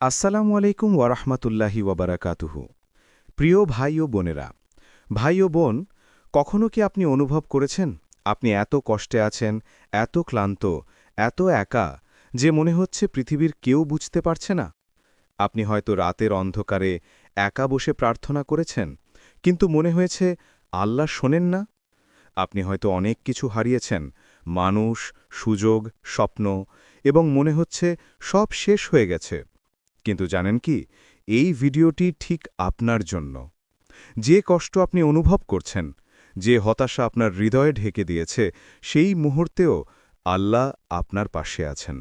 আসসালামু আলাইকুম ওয়ারহমাতুল্লাহি ওয়াবারাকাতুহু প্রিয় ভাই ও বোনেরা, ভাই ও বোন, কখনো কি আপনি অনুভব করেছেন আপনি এত কষ্টে আছেন, এত ক্লান্ত, এত একা যে মনে হচ্ছে পৃথিবীর কেউ বুঝতে পারছে না? আপনি হয়তো রাতের অন্ধকারে একা বসে প্রার্থনা করেছেন, কিন্তু মনে হয়েছে আল্লাহ শোনেন না। আপনি হয়তো অনেক কিছু হারিয়েছেন, মানুষ, সুযোগ, স্বপ্ন, এবং মনে হচ্ছে সব শেষ হয়ে গেছে। কিন্তু জানেন কি, এই ভিডিওটি ঠিক আপনার জন্য। যে কষ্ট আপনি অনুভব করছেন, যে হতাশা আপনার হৃদয়ে ঢেকে দিয়েছে, সেই মুহূর্তেও আল্লাহ আপনার পাশে আছেন।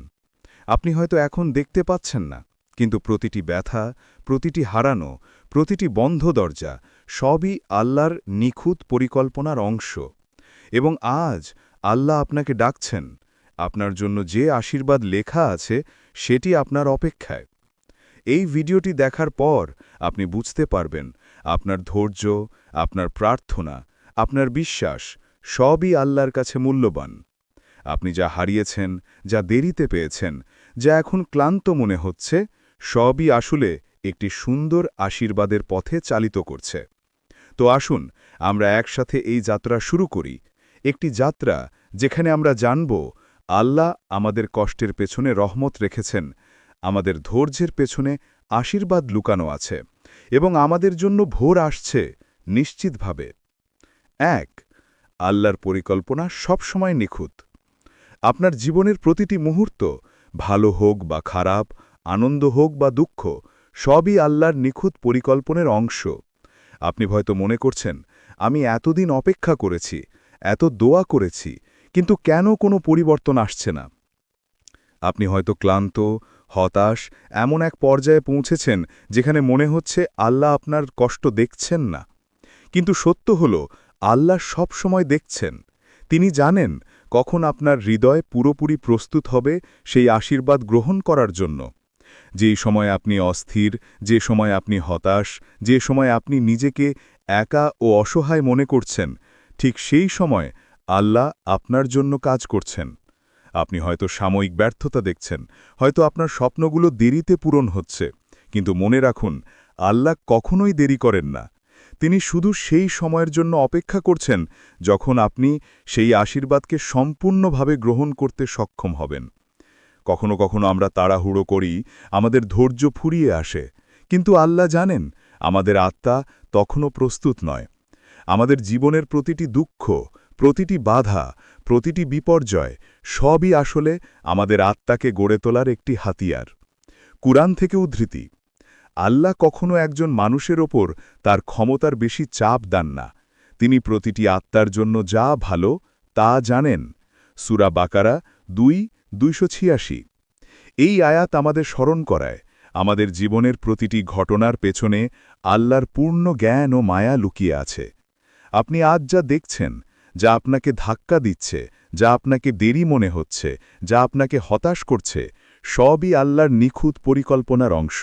আপনি হয়তো এখন দেখতে পাচ্ছেন না, কিন্তু প্রতিটি ব্যথা, প্রতিটি হারানো, প্রতিটি বন্ধ দরজা, সবই আল্লাহর নিখুঁত পরিকল্পনার অংশ। এবং আজ আল্লাহ আপনাকে ডাকছেন, আপনার জন্য যে আশীর্বাদ লেখা আছে, সেটি আপনার অপেক্ষায়। এই ভিডিওটি দেখার পর আপনি বুঝতে পারবেন আপনার ধৈর্য, আপনার প্রার্থনা, আপনার বিশ্বাস সবই আল্লাহর কাছে মূল্যবান। আপনি যা হারিয়েছেন, যা দেরিতে পেয়েছেন, যা এখন ক্লান্ত মনে হচ্ছে, সবই আসলে একটি সুন্দর আশীর্বাদের পথে চালিত করছে। তো আসুন, আমরা একসাথে এই যাত্রা শুরু করি। একটি যাত্রা যেখানে আমরা জানব, আল্লাহ আমাদের কষ্টের পেছনে রহমত রেখেছেন আমাদের ধৈর্যের পেছনে আশীর্বাদ লুকানো আছে এবং আমাদের জন্য ভোর আসছে নিশ্চিতভাবে। এক, আল্লাহর পরিকল্পনা সবসময় নিখুঁত। আপনার জীবনের প্রতিটি মুহূর্ত, ভালো হোক বা খারাপ, আনন্দ হোক বা দুঃখ, সবই আল্লাহর নিখুঁত পরিকল্পনের অংশ। আপনি হয়তো মনে করছেন, আমি এতদিন অপেক্ষা করেছি, এত দোয়া করেছি, কিন্তু কেন কোনো পরিবর্তন আসছে না? আপনি হয়তো ক্লান্ত হতাশ এমন এক পর্যায়ে পৌঁছেছেন যেখানে মনে হচ্ছে আল্লাহ আপনার কষ্ট দেখছেন না। কিন্তু সত্য হল, আল্লাহ সব সময় দেখছেন। তিনি জানেন কখন আপনার হৃদয় পুরোপুরি প্রস্তুত হবে সেই আশীর্বাদ গ্রহণ করার জন্য। যেই সময় আপনি অস্থির, যে সময় আপনি হতাশ, যে সময় আপনি নিজেকে একা ও অসহায় মনে করছেন, ঠিক সেই সময় আল্লাহ আপনার জন্য কাজ করছেন। আপনি হয়তো সাময়িক ব্যর্থতা দেখছেন, হয়তো আপনার স্বপ্নগুলো দেরিতে পূরণ হচ্ছে, কিন্তু মনে রাখুন, আল্লাহ কখনোই দেরি করেন না। তিনি শুধু সেই সময়ের জন্য অপেক্ষা করছেন যখন আপনি সেই আশীর্বাদকে সম্পূর্ণভাবে গ্রহণ করতে সক্ষম হবেন। কখনো কখনো আমরা তাড়াহুড়ো করি, আমাদের ধৈর্য ফুরিয়ে আসে, কিন্তু আল্লাহ জানেন, আমাদের আত্মা তখনও প্রস্তুত নয়। আমাদের জীবনের প্রতিটি দুঃখ প্রতিটি বাধা, প্রতিটি বিপর্যয় সবই আসলে আমাদের আত্মাকে গড়ে তোলার একটি হাতিয়ার। কুরআন থেকে উদ্ধৃতি, আল্লাহ কখনো একজন মানুষের ওপর তার ক্ষমতার বেশি চাপ দেন না। তিনি প্রতিটি আত্মার জন্য যা ভালো, তা জানেন। সুরা বাকারা দুই, দুইশো ছিয়াশি। এই আয়াত আমাদের স্মরণ করায়, আমাদের জীবনের প্রতিটি ঘটনার পেছনে আল্লাহর পূর্ণ জ্ঞান ও মায়া লুকিয়ে আছে। আপনি আজ যা দেখছেন যা আপনাকে ধাক্কা দিচ্ছে, যা আপনাকে দেরি মনে হচ্ছে, যা আপনাকে হতাশ করছে, সবই আল্লাহর নিখুঁত পরিকল্পনার অংশ।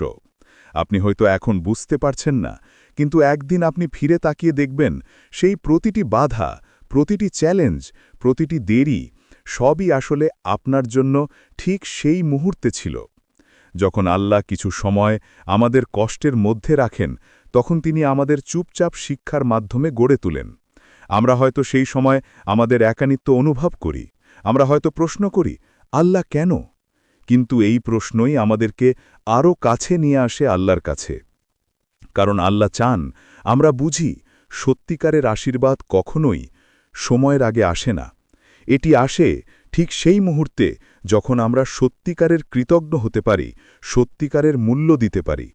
আপনি হয়তো এখন বুঝতে পারছেন না, কিন্তু একদিন আপনি ফিরে তাকিয়ে দেখবেন, সেই প্রতিটি বাধা, প্রতিটি চ্যালেঞ্জ, প্রতিটি দেরি, সবই আসলে আপনার জন্য ঠিক সেই মুহূর্তে ছিল। যখন আল্লাহ কিছু সময় আমাদের কষ্টের মধ্যে রাখেন, তখন তিনি আমাদের চুপচাপ শিক্ষার মাধ্যমে গড়ে তুলেন। আমরা হয়তো সেই সময় আমাদের একানিত্ব অনুভব করি। আমরা হয়তো প্রশ্ন করি, আল্লাহ কেন? কিন্তু এই প্রশ্নই আমাদেরকে আরও কাছে নিয়ে আসে আল্লাহর কাছে। কারণ আল্লাহ চান আমরা বুঝি, সত্যিকারের আশীর্বাদ কখনোই সময়ের আগে আসে না। এটি আসে ঠিক সেই মুহূর্তে যখন আমরা সত্যিকারের কৃতজ্ঞ হতে পারি, সত্যিকারের মূল্য দিতে পারি।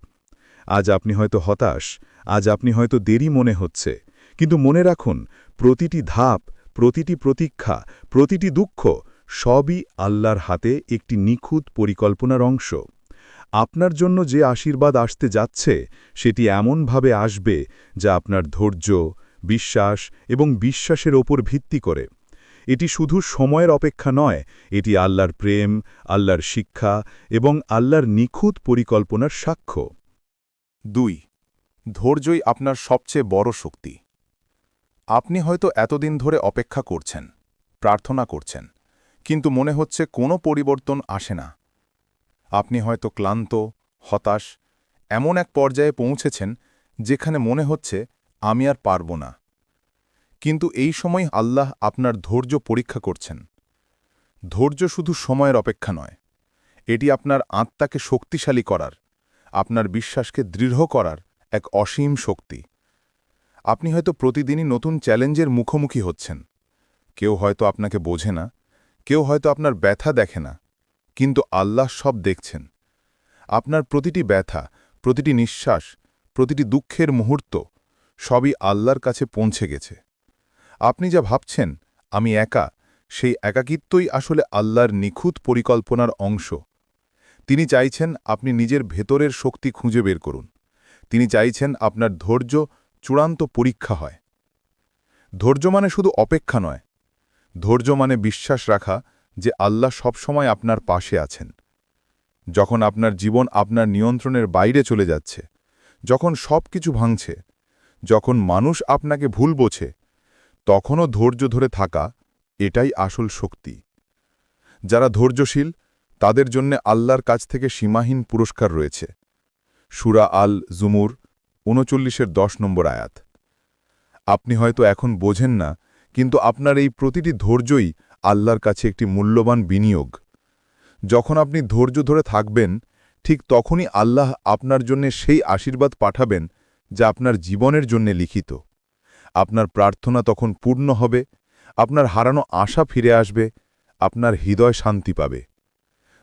আজ আপনি হয়তো হতাশ, আজ আপনি হয়তো দেরি মনে হচ্ছে। কিন্তু মনে রাখুন, প্রতিটি ধাপ, প্রতিটি প্রতীক্ষা, প্রতিটি দুঃখ সবই আল্লাহর হাতে একটি নিখুঁত পরিকল্পনার অংশ। আপনার জন্য যে আশীর্বাদ আসতে যাচ্ছে, সেটি এমনভাবে আসবে যা আপনার ধৈর্য, বিশ্বাস এবং বিশ্বাসের ওপর ভিত্তি করে। এটি শুধু সময়ের অপেক্ষা নয়, এটি আল্লাহর প্রেম, আল্লাহর শিক্ষা এবং আল্লাহর নিখুঁত পরিকল্পনার সাক্ষ্য। দুই, ধৈর্যই আপনার সবচেয়ে বড় শক্তি। আপনি হয়তো এতদিন ধরে অপেক্ষা করছেন, প্রার্থনা করছেন, কিন্তু মনে হচ্ছে কোনো পরিবর্তন আসে না। আপনি হয়তো ক্লান্ত, হতাশ, এমন এক পর্যায়ে পৌঁছেছেন যেখানে মনে হচ্ছে, আমি আর পারব না। কিন্তু এই সময় আল্লাহ আপনার ধৈর্য পরীক্ষা করছেন। ধৈর্য শুধু সময়ের অপেক্ষা নয়, এটি আপনার আত্মাকে শক্তিশালী করার, আপনার বিশ্বাসকে দৃঢ় করার এক অসীম শক্তি। আপনি হয়তো প্রতিদিনই নতুন চ্যালেঞ্জের মুখোমুখি হচ্ছেন। কেউ হয়তো আপনাকে বোঝে না, কেউ হয়তো আপনার ব্যথা দেখে না, কিন্তু আল্লাহ সব দেখছেন। আপনার প্রতিটি ব্যথা, প্রতিটি নিঃশ্বাস, প্রতিটি দুঃখের মুহূর্ত সবই আল্লাহর কাছে পৌঁছে গেছে। আপনি যা ভাবছেন, আমি একা, সেই একাকিত্বই আসলে আল্লাহর নিখুঁত পরিকল্পনার অংশ। তিনি চাইছেন আপনি নিজের ভেতরের শক্তি খুঁজে বের করুন। তিনি চাইছেন আপনার ধৈর্য চূড়ান্ত পরীক্ষা হয়। ধৈর্য মানে শুধু অপেক্ষা নয়। ধৈর্য মানে বিশ্বাস রাখা যে আল্লাহ সবসময় আপনার পাশে আছেন। যখন আপনার জীবন আপনার নিয়ন্ত্রণের বাইরে চলে যাচ্ছে, যখন সব কিছু ভাঙছে, যখন মানুষ আপনাকে ভুল বোঝে, তখনও ধৈর্য ধরে থাকা এটাই আসল শক্তি। যারা ধৈর্যশীল, তাদের জন্য আল্লাহর কাছ থেকে সীমাহীন পুরস্কার রয়েছে। সুরা আল জুমুর উনচল্লিশের দশ নম্বর আয়াত। আপনি হয়তো এখন বোঝেন না, কিন্তু আপনার এই প্রতিটি ধৈর্যই আল্লাহর কাছে একটি মূল্যবান বিনিয়োগ। যখন আপনি ধৈর্য ধরে থাকবেন, ঠিক তখনই আল্লাহ আপনার জন্য সেই আশীর্বাদ পাঠাবেন যা আপনার জীবনের জন্য লিখিত। আপনার প্রার্থনা তখন পূর্ণ হবে, আপনার হারানো আশা ফিরে আসবে, আপনার হৃদয় শান্তি পাবে।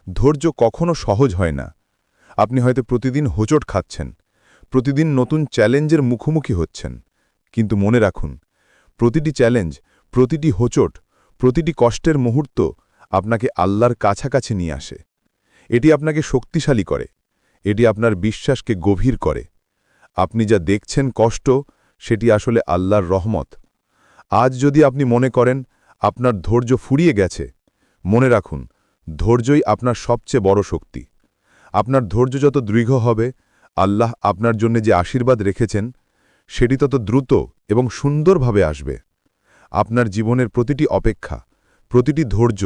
ধৈর্য কখনো সহজ হয় না। আপনি হয়তো প্রতিদিন হোঁচট খাচ্ছেন। প্রতিদিন নতুন চ্যালেঞ্জের মুখোমুখি হচ্ছেন। কিন্তু মনে রাখুন, প্রতিটি চ্যালেঞ্জ, প্রতিটি হোচট, প্রতিটি কষ্টের মুহূর্ত আপনাকে আল্লাহর কাছাকাছি নিয়ে আসে। এটি আপনাকে শক্তিশালী করে, এটি আপনার বিশ্বাসকে গভীর করে। আপনি যা দেখছেন কষ্ট, সেটি আসলে আল্লাহর রহমত। আজ যদি আপনি মনে করেন, আপনার ধৈর্য ফুরিয়ে গেছে, মনে রাখুন, ধৈর্যই আপনার সবচেয়ে বড় শক্তি। আপনার ধৈর্য যত দৃঢ় হবে আল্লাহ আপনার জন্য যে আশীর্বাদ রেখেছেন, সেটি তত দ্রুত এবং সুন্দরভাবে আসবে। আপনার জীবনের প্রতিটি অপেক্ষা, প্রতিটি ধৈর্য,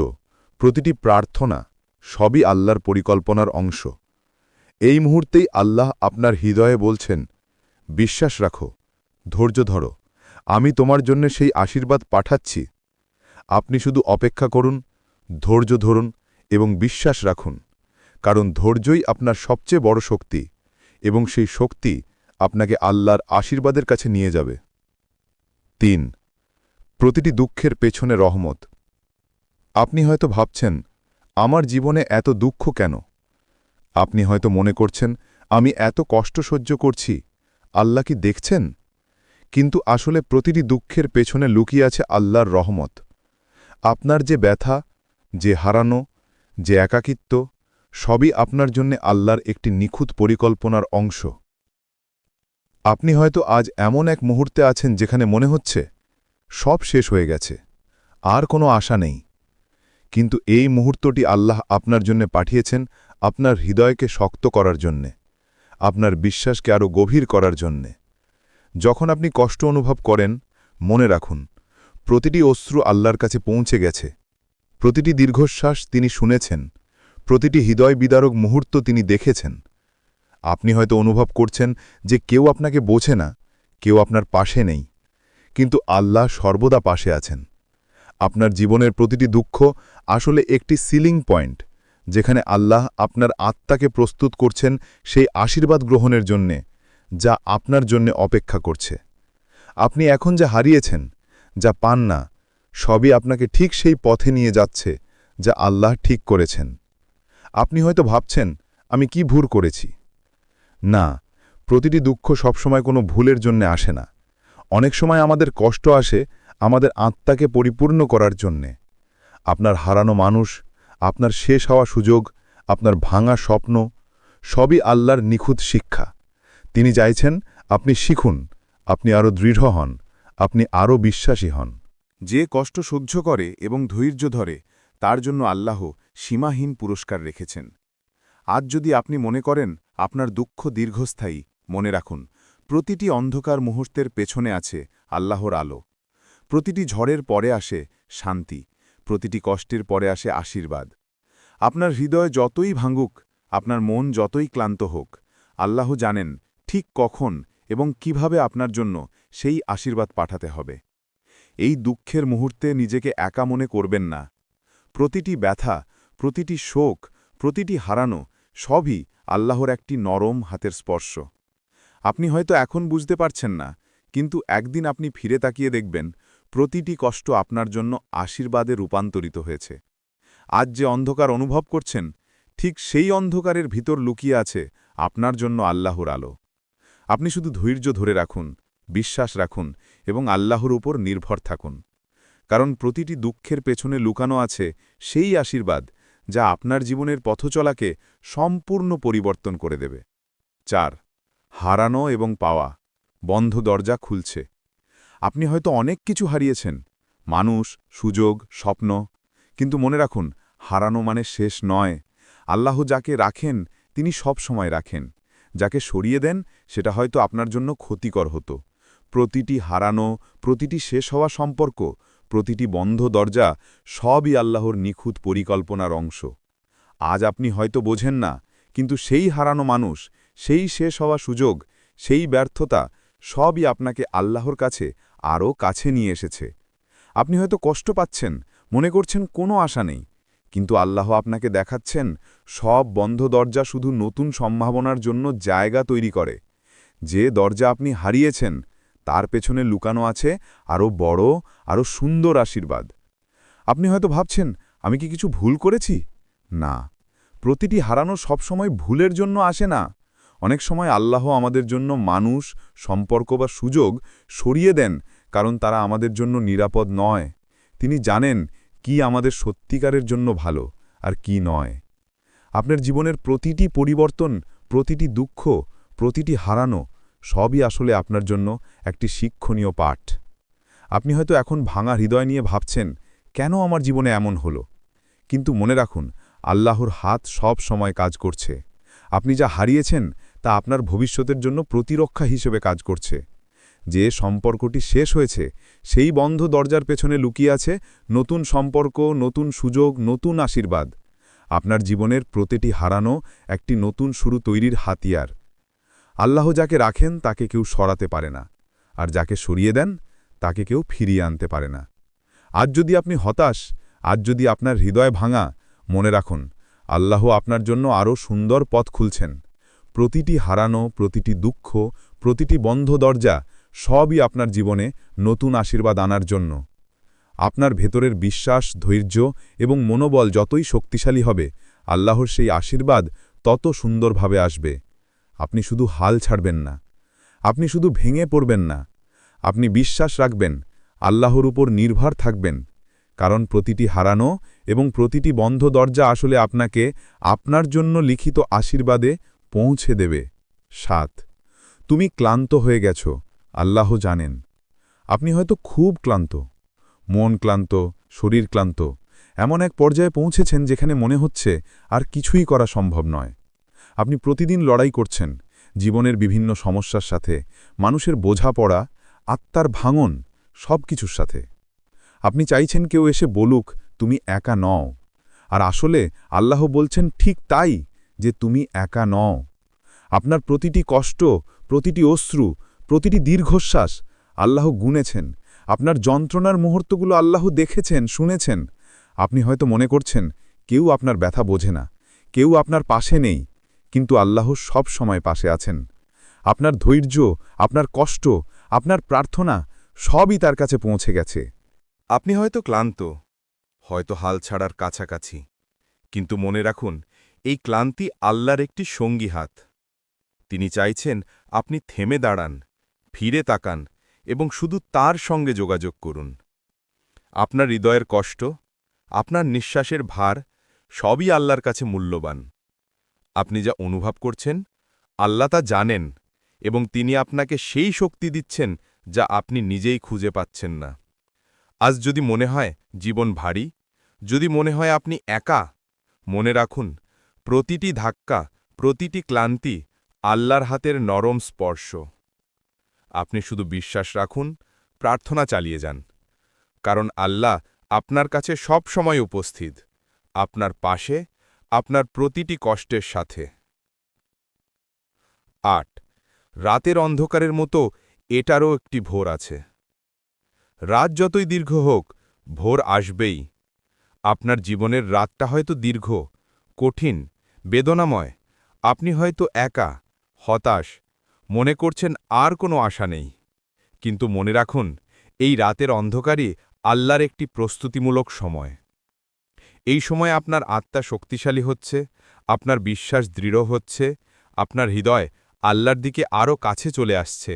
প্রতিটি প্রার্থনা সবই আল্লাহর পরিকল্পনার অংশ। এই মুহূর্তেই আল্লাহ আপনার হৃদয়ে বলছেন, বিশ্বাস রাখো, ধৈর্য ধরো, আমি তোমার জন্য সেই আশীর্বাদ পাঠাচ্ছি। আপনি শুধু অপেক্ষা করুন, ধৈর্য ধরুন এবং বিশ্বাস রাখুন, কারণ ধৈর্যই আপনার সবচেয়ে বড় শক্তি। এবং সেই শক্তি আপনাকে আল্লাহর আশীর্বাদের কাছে নিয়ে যাবে। তিন, প্রতিটি দুঃখের পেছনে রহমত। আপনি হয়তো ভাবছেন, আমার জীবনে এত দুঃখ কেন? আপনি হয়তো মনে করছেন, আমি এত কষ্ট সহ্য করছি, আল্লাহ কি দেখছেন? কিন্তু আসলে প্রতিটি দুঃখের পেছনে লুকিয়ে আছে আল্লাহর রহমত। আপনার যে ব্যথা, যে হারানো, যে একাকিত্ব সবই আপনার জন্য আল্লাহর একটি নিখুঁত পরিকল্পনার অংশ। আপনি হয়তো আজ এমন এক মুহূর্তে আছেন যেখানে মনে হচ্ছে সব শেষ হয়ে গেছে, আর কোনো আশা নেই। কিন্তু এই মুহূর্তটি আল্লাহ আপনার জন্য পাঠিয়েছেন আপনার হৃদয়কে শক্ত করার জন্যে, আপনার বিশ্বাসকে আরও গভীর করার জন্যে। যখন আপনি কষ্ট অনুভব করেন, মনে রাখুন, প্রতিটি অশ্রু আল্লাহর কাছে পৌঁছে গেছে। প্রতিটি দীর্ঘশ্বাস তিনি শুনেছেন প্রতিটি হৃদয় বিদারক মুহূর্ত তিনি দেখেছেন। আপনি হয়তো অনুভব করছেন যে কেউ আপনাকে বোঝে না, কেউ আপনার পাশে নেই, কিন্তু আল্লাহ সর্বদা পাশে আছেন। আপনার জীবনের প্রতিটি দুঃখ আসলে একটি সিলিং পয়েন্ট, যেখানে আল্লাহ আপনার আত্মাকে প্রস্তুত করছেন সেই আশীর্বাদ গ্রহণের জন্যে, যা আপনার জন্যে অপেক্ষা করছে। আপনি এখন যা হারিয়েছেন, যা পান না, সবই আপনাকে ঠিক সেই পথে নিয়ে যাচ্ছে, যা আল্লাহ ঠিক করেছেন। আপনি হয়তো ভাবছেন, আমি কি ভুল করেছি? না, প্রতিটি দুঃখ সবসময় কোনো ভুলের জন্য আসে না। অনেক সময় আমাদের কষ্ট আসে আমাদের আত্মাকে পরিপূর্ণ করার জন্যে। আপনার হারানো মানুষ, আপনার শেষ হওয়া সুযোগ, আপনার ভাঙা স্বপ্ন, সবই আল্লাহর নিখুঁত শিক্ষা। তিনি চাইছেন আপনি শিখুন, আপনি আরও দৃঢ় হন, আপনি আরও বিশ্বাসী হন। যে কষ্ট সহ্য করে এবং ধৈর্য ধরে, তার জন্য আল্লাহ সীমাহীন পুরস্কার রেখেছেন। আজ যদি আপনি মনে করেন, আপনার দুঃখ দীর্ঘস্থায়ী, মনে রাখুন, প্রতিটি অন্ধকার মুহূর্তের পেছনে আছে আল্লাহর আলো। প্রতিটি ঝড়ের পরে আসে শান্তি, প্রতিটি কষ্টের পরে আসে আশীর্বাদ। আপনার হৃদয় যতই ভাঙুক, আপনার মন যতই ক্লান্ত হোক, আল্লাহ জানেন ঠিক কখন এবং কীভাবে আপনার জন্য সেই আশীর্বাদ পাঠাতে হবে। এই দুঃখের মুহূর্তে নিজেকে একা মনে করবেন না। প্রতিটি ব্যথা প্রতিটি শোক, প্রতিটি হারানো, সবই আল্লাহর একটি নরম হাতের স্পর্শ। আপনি হয়তো এখন বুঝতে পারছেন না, কিন্তু একদিন আপনি ফিরে তাকিয়ে দেখবেন, প্রতিটি কষ্ট আপনার জন্য আশীর্বাদে রূপান্তরিত হয়েছে। আজ যে অন্ধকার অনুভব করছেন, ঠিক সেই অন্ধকারের ভিতর লুকিয়ে আছে আপনার জন্য আল্লাহর আলো। আপনি শুধু ধৈর্য ধরে রাখুন, বিশ্বাস রাখুন এবং আল্লাহর উপর নির্ভর থাকুন। কারণ প্রতিটি দুঃখের পেছনে লুকানো আছে সেই আশীর্বাদ যা আপনার জীবনের পথচলাকে সম্পূর্ণ পরিবর্তন করে দেবে। চার, হারানো এবং পাওয়া। বন্ধ দরজা খুলছে। আপনি হয়তো অনেক কিছু হারিয়েছেন। মানুষ, সুযোগ, স্বপ্ন। কিন্তু মনে রাখুন, হারানো মানে শেষ নয়। আল্লাহ যাকে রাখেন, তিনি সব সময় রাখেন। যাকে সরিয়ে দেন, সেটা হয়তো আপনার জন্য ক্ষতিকর হতো। প্রতিটি হারানো, প্রতিটি শেষ হওয়া সম্পর্ক প্রতিটি বন্ধ দরজা সবই আল্লাহর নিখুঁত পরিকল্পনার অংশ। আজ আপনি হয়তো বোঝেন না, কিন্তু সেই হারানো মানুষ, সেই শেষ হওয়া সুযোগ, সেই ব্যর্থতা সবই আপনাকে আল্লাহর কাছে আরও কাছে নিয়ে এসেছে। আপনি হয়তো কষ্ট পাচ্ছেন, মনে করছেন কোনো আশা নেই, কিন্তু আল্লাহ আপনাকে দেখাচ্ছেন সব বন্ধ দরজা শুধু নতুন সম্ভাবনার জন্য জায়গা তৈরি করে। যে দরজা আপনি হারিয়েছেন তার পেছনে লুকানো আছে আরও বড়, আরও সুন্দর আশীর্বাদ। আপনি হয়তো ভাবছেন, আমি কি কিছু ভুল করেছি? না। প্রতিটি হারানো সবসময় ভুলের জন্য আসে না। অনেক সময় আল্লাহ আমাদের জন্য মানুষ, সম্পর্ক বা সুযোগ সরিয়ে দেন কারণ তারা আমাদের জন্য নিরাপদ নয়। তিনি জানেন কি আমাদের সত্যিকারের জন্য ভালো আর কি নয়। আপনার জীবনের প্রতিটি পরিবর্তন, প্রতিটি দুঃখ, প্রতিটি হারানো সবই আসলে আপনার জন্য একটি শিক্ষণীয় পাঠ। আপনি হয়তো এখন ভাঙা হৃদয় নিয়ে ভাবছেন, কেন আমার জীবনে এমন হলো? কিন্তু মনে রাখুন, আল্লাহর হাত সব সময় কাজ করছে। আপনি যা হারিয়েছেন, তা আপনার ভবিষ্যতের জন্য প্রতিরক্ষা হিসেবে কাজ করছে। যে সম্পর্কটি শেষ হয়েছে, সেই বন্ধ দরজার পেছনে লুকিয়ে আছে নতুন সম্পর্ক, নতুন সুযোগ, নতুন আশীর্বাদ। আপনার জীবনের প্রতিটি হারানো একটি নতুন শুরু তৈরির হাতিয়ার। আল্লাহ যাকে রাখেন, তাকে কেউ সরাতে পারে না। আর যাকে সরিয়ে দেন, তাকে কেউ ফিরিয়ে আনতে পারে না। আজ যদি আপনি হতাশ, আজ যদি আপনার হৃদয় ভাঙা, মনে রাখুন, আল্লাহ আপনার জন্য আরও সুন্দর পথ খুলছেন। প্রতিটি হারানো, প্রতিটি দুঃখ, প্রতিটি বন্ধ দরজা সবই আপনার জীবনে নতুন আশীর্বাদ আনার জন্য। আপনার ভেতরের বিশ্বাস, ধৈর্য এবং মনোবল যতই শক্তিশালী হবে, আল্লাহর সেই আশীর্বাদ তত সুন্দরভাবে আসবে। আপনি শুধু হাল ছাড়বেন না। আপনি শুধু ভেঙে পড়বেন না। আপনি বিশ্বাস রাখবেন, আল্লাহর উপর নির্ভর থাকবেন, কারণ প্রতিটি হারানো এবং প্রতিটি বন্ধ দরজা আসলে আপনাকে আপনার জন্য লিখিত আশীর্বাদে পৌঁছে দেবে। সাত, তুমি ক্লান্ত হয়ে গেছ, আল্লাহ জানেন। আপনি হয়তো খুব ক্লান্ত, মন ক্লান্ত, শরীর ক্লান্ত, এমন এক পর্যায়ে পৌঁছেছেন যেখানে মনে হচ্ছে আর কিছুই করা সম্ভব নয়। আপনি প্রতিদিন লড়াই করছেন, জীবনের বিভিন্ন সমস্যার সাথে, মানুষের বোঝাপড়া, আত্মার ভাঙন, সব কিছুর সাথে। আপনি চাইছেন কেউ এসে বলুক, তুমি একা নও। আর আসলে আল্লাহ বলছেন ঠিক তাই, যে তুমি একা নও। আপনার প্রতিটি কষ্ট, প্রতিটি অশ্রু, প্রতিটি দীর্ঘশ্বাস আল্লাহ গুনেছেন। আপনার যন্ত্রণার মুহূর্তগুলো আল্লাহ দেখেছেন, শুনেছেন। আপনি হয়তো মনে করছেন, কেউ আপনার ব্যথা বোঝে না। কেউ আপনার পাশে নেই। কিন্তু আল্লাহ সব সময় পাশে আছেন। আপনার ধৈর্য, আপনার কষ্ট, আপনার প্রার্থনা সবই তার কাছে পৌঁছে গেছে। আপনি হয়তো ক্লান্ত, হয়তো হাল ছাড়ার কাছাকাছি, কিন্তু মনে রাখুন, এই ক্লান্তি আল্লাহর একটি সঙ্গী হাত। তিনি চাইছেন আপনি থেমে দাঁড়ান, ফিরে তাকান এবং শুধু তার সঙ্গে যোগাযোগ করুন। আপনার হৃদয়ের কষ্ট, আপনার নিঃশ্বাসের ভার সবই আল্লাহর কাছে মূল্যবান। আপনি যা অনুভব করছেন, আল্লাহ তা জানেন এবং তিনি আপনাকে সেই শক্তি দিচ্ছেন যা আপনি নিজেই খুঁজে পাচ্ছেন না। আজ যদি মনে হয় জীবন ভারী, যদি মনে হয় আপনি একা, মনে রাখুন, প্রতিটি ধাক্কা, প্রতিটি ক্লান্তি আল্লাহর হাতের নরম স্পর্শ। আপনি শুধু বিশ্বাস রাখুন, প্রার্থনা চালিয়ে যান। কারণ আল্লাহ আপনার কাছে সব সময় উপস্থিত, আপনার পাশে আপনার প্রতিটি কষ্টের সাথে। আট, রাতের অন্ধকারের মতো এটারও একটি ভোর আছে। রাত যতই দীর্ঘ হোক, ভোর আসবেই। আপনার জীবনের রাতটা হয়তো দীর্ঘ, কঠিন, বেদনাময়। আপনি হয়তো একা, হতাশ, মনে করছেন আর কোনো আশা নেই। কিন্তু মনে রাখুন, এই রাতের অন্ধকারই আল্লাহর একটি প্রস্তুতিমূলক সময়। এই সময় আপনার আত্মা শক্তিশালী হচ্ছে, আপনার বিশ্বাস দৃঢ় হচ্ছে, আপনার হৃদয় আল্লাহর দিকে আরও কাছে চলে আসছে।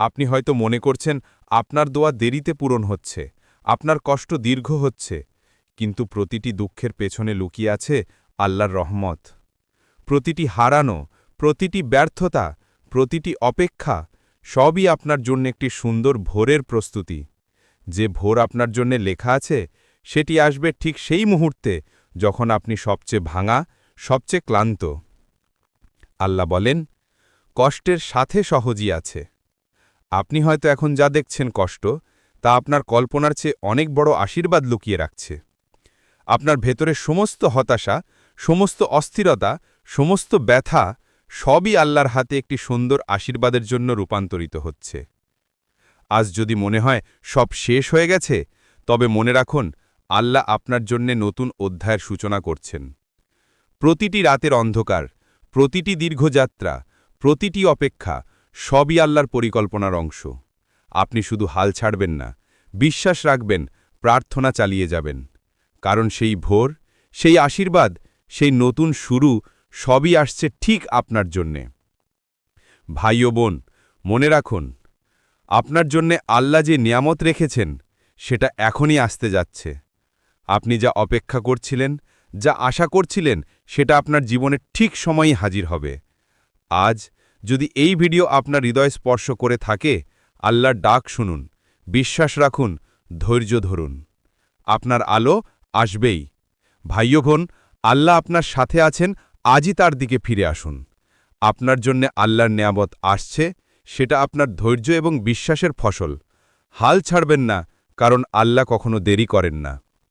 আপনি হয়তো মনে করছেন, আপনার দোয়া দেরিতে পূরণ হচ্ছে, আপনার কষ্ট দীর্ঘ হচ্ছে, কিন্তু প্রতিটি দুঃখের পেছনে লুকিয়ে আছে আল্লাহর রহমত। প্রতিটি হারানো, প্রতিটি ব্যর্থতা, প্রতিটি অপেক্ষা সবই আপনার জন্য একটি সুন্দর ভোরের প্রস্তুতি। যে ভোর আপনার জন্য লেখা আছে সেটি আসবে ঠিক সেই মুহূর্তে যখন আপনি সবচেয়ে ভাঙা, সবচেয়ে ক্লান্ত। আল্লাহ বলেন, কষ্টের সাথে সহজই আছে। আপনি হয়তো এখন যা দেখছেন কষ্ট, তা আপনার কল্পনার চেয়ে অনেক বড় আশীর্বাদ লুকিয়ে রাখছে। আপনার ভেতরে সমস্ত হতাশা, সমস্ত অস্থিরতা, সমস্ত ব্যথা সবই আল্লাহর হাতে একটি সুন্দর আশীর্বাদের জন্য রূপান্তরিত হচ্ছে। আজ যদি মনে হয় সব শেষ হয়ে গেছে, তবে মনে রাখুন আল্লাহ আপনার জন্যে নতুন অধ্যায়ের সূচনা করছেন। প্রতিটি রাতের অন্ধকার, প্রতিটি দীর্ঘযাত্রা, প্রতিটি অপেক্ষা সবই আল্লাহর পরিকল্পনার অংশ। আপনি শুধু হাল ছাড়বেন না, বিশ্বাস রাখবেন, প্রার্থনা চালিয়ে যাবেন। কারণ সেই ভোর, সেই আশীর্বাদ, সেই নতুন শুরু সবই আসছে ঠিক আপনার জন্যে। ভাই ও বোন, মনে রাখুন, আপনার জন্যে আল্লাহ যে নিয়ামত রেখেছেন, সেটা এখনই আসতে যাচ্ছে। আপনি যা অপেক্ষা করছিলেন, যা আশা করছিলেন, সেটা আপনার জীবনে ঠিক সময়ই হাজির হবে। আজ যদি এই ভিডিও আপনার হৃদয় স্পর্শ করে থাকে, আল্লাহর ডাক শুনুন, বিশ্বাস রাখুন, ধৈর্য ধরুন। আপনার আলো আসবেই। ভাইয়ঘন আল্লাহ আপনার সাথে আছেন, আজই তার দিকে ফিরে আসুন। আপনার জন্যে আল্লাহর নেয়াবত আসছে, সেটা আপনার ধৈর্য এবং বিশ্বাসের ফসল। হাল ছাড়বেন না, কারণ আল্লাহ কখনো দেরি করেন না।